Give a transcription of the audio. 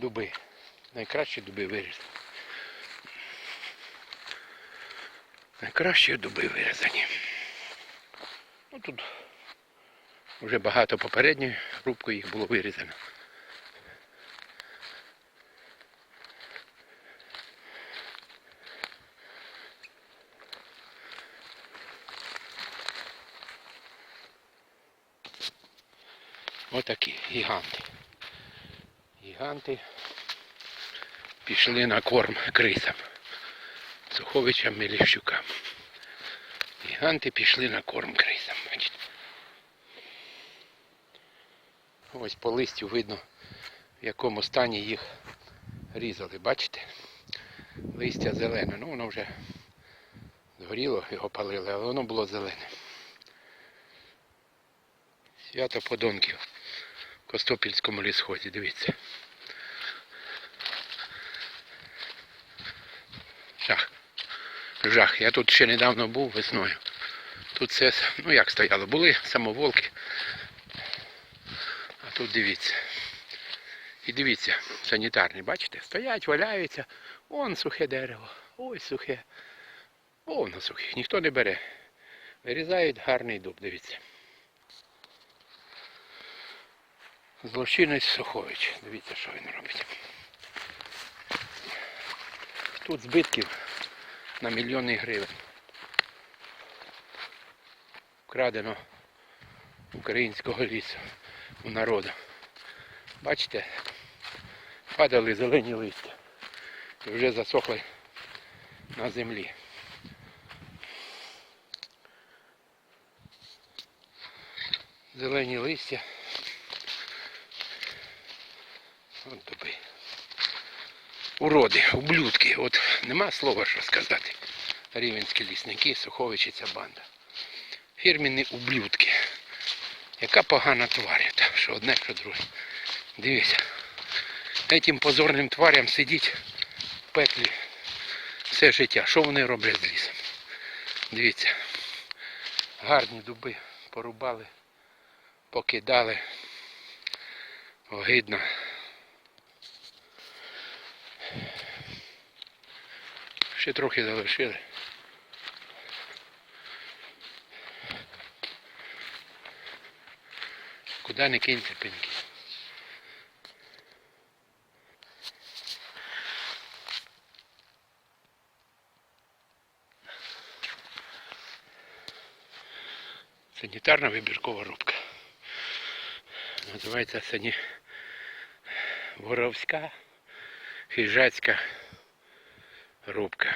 дуби. Найкращі дуби вирізані. Найкращі дуби вирізані. Ну тут вже багато попередньої рубкою їх було вирізано. Отакі гіганти. Гіганти пішли на корм крисам. Суховичам Меліщукам. Гіганти пішли на корм крисам. Ось по листю видно, в якому стані їх різали. Бачите? Листя зелене. Ну воно вже згоріло, його палили, але воно було зелене. Свято подонків Костопільському лісхозі, дивіться. Жах. Жах. Я тут ще недавно був весною. Тут все, ну як стояло, були самоволки. А тут дивіться. І дивіться, санітарні, бачите, стоять, валяються. Вон сухе дерево, ось сухе. Воно сухе, ніхто не бере. Вирізають гарний дуб, дивіться. Злочинець Сухович. Дивіться, що він робить. Тут збитків на мільйони гривень. Вкрадено українського лісу у народу. Бачите, падали зелені листя і вже засохли на землі. Зелені листя. От дуби. Уроди, ублюдки. От нема слова, що сказати. Рівенські лісники, Суховичі ця банда. Фірміні ублюдки. Яка погана тварь, та, що одне, що друге. Дивіться. Этим позорним тварям сидіть в пеклі все життя. Що вони роблять з лісом? Дивіться. Гарні дуби порубали, покидали. Огидно. Ще трохи залишили. Куди не киньте пеньки. Санітарна вибіркова рубка. Називається сані... Воровська хижацька рубка.